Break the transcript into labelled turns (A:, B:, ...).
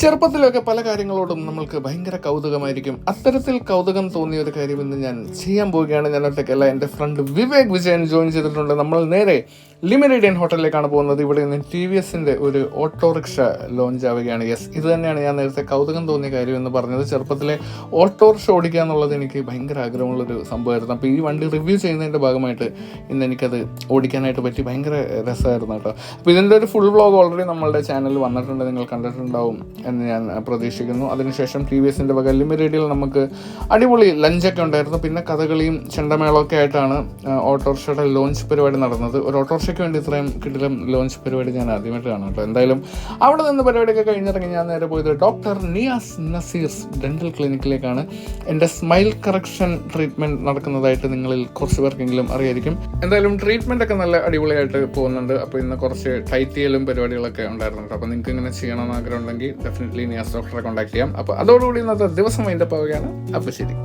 A: ചെറുപ്പത്തിലൊക്കെ പല കാര്യങ്ങളോടും നമ്മൾക്ക് ഭയങ്കര കൗതുകമായിരിക്കും. അത്തരത്തിൽ കൗതുകം തോന്നിയ ഒരു കാര്യം ഇന്ന് ഞാൻ ചെയ്യാൻ പോവുകയാണ്. ഞാൻ ഒറ്റയ്ക്കല്ല എന്റെ ഫ്രണ്ട് വിവേക് വിജയൻ ജോയിൻ ചെയ്തിട്ടുണ്ട്. നമ്മൾ നേരെ ലിമിറേഡിയൻ ഹോട്ടലിലേക്കാണ് പോകുന്നത്. ഇവിടെ നിന്ന് ടി വി എസിന്റെ ഒരു ഓട്ടോറിക്ഷ ലോഞ്ച് ആവുകയാണ്. യെസ് ഇത് തന്നെയാണ് ഞാൻ നേരത്തെ കൗതുകം തോന്നിയ കാര്യം എന്ന് പറഞ്ഞത്. ചെറുപ്പത്തിലെ ഓട്ടോറിക്ഷ ഓടിക്കുക എന്നുള്ളത് എനിക്ക് ഭയങ്കര ആഗ്രഹമുള്ളൊരു സംഭവമായിരുന്നു. അപ്പോൾ ഈ വണ്ടി റിവ്യൂ ചെയ്യുന്നതിന്റെ ഭാഗമായിട്ട് ഇന്ന് എനിക്കത് ഓടിക്കാനായിട്ട് പറ്റി ഭയങ്കര രസമായിരുന്നു കേട്ടോ. അപ്പോൾ ഇതിന്റെ ഒരു ഫുൾ വ്ളോഗ് ഓൾറെഡി നമ്മളുടെ ചാനലിൽ വന്നിട്ടുണ്ട്. നിങ്ങൾ കണ്ടിട്ടുണ്ടാവും. എന്ന് ഞാൻ പ്രതീക്ഷിക്കുന്നു. അതിനുശേഷം ടി വി എസിന്റെ വക ലിമിറേഡിയിൽ നമുക്ക് അടിപൊളി ലഞ്ചൊക്കെ ഉണ്ടായിരുന്നു. പിന്നെ കഥകളിയും ചെണ്ടമേളമൊക്കെ ആയിട്ടാണ് ഓട്ടോറിക്ഷയുടെ ലോഞ്ച് പരിപാടി നടന്നത്. ഒരു ഓട്ടോറിക്ഷയ്ക്ക് വേണ്ടി ഇത്രയും കിടിലം ലോഞ്ച് പരിപാടി ഞാൻ ആദ്യമായിട്ട് കാണാം കേട്ടോ. എന്തായാലും അവിടെ നിന്ന് പരിപാടിയൊക്കെ കഴിഞ്ഞിറങ്ങി ഞാൻ നേരെ പോയത് ഡോക്ടർ നിയാസ് നസീർസ് ഡെന്റൽ ക്ലിനിക്കിലേക്കാണ് എന്റെ സ്മൈൽ കറക്ഷൻ ട്രീറ്റ്മെന്റ് നടക്കുന്നതായിട്ട് നിങ്ങളിൽ കുറച്ച് പേർക്കെങ്കിലും അറിയായിരിക്കും. എന്തായാലും ട്രീറ്റ്മെന്റ് ഒക്കെ നല്ല അടിപൊളിയായിട്ട് പോകുന്നുണ്ട്. അപ്പോൾ ഇന്ന് കുറച്ച് ടൈറ്റ് ചെയ്യലും പരിപാടികളൊക്കെ ഉണ്ടായിരുന്നു കേട്ടോ. അപ്പോൾ നിങ്ങൾക്ക് ഇങ്ങനെ ചെയ്യണമെന്ന് ആഗ്രഹം ഉണ്ടെങ്കിൽ ഡെഫിനറ്റ്ലി നിയാസ് ഡോക്ടറെ കോൺടാക്ട് ചെയ്യാം. അപ്പോൾ അതോടുകൂടി ഇന്നത്തെ ദിവസം അതിന്റെ പോവുകയാണ് അപ്പോൾ ശരി.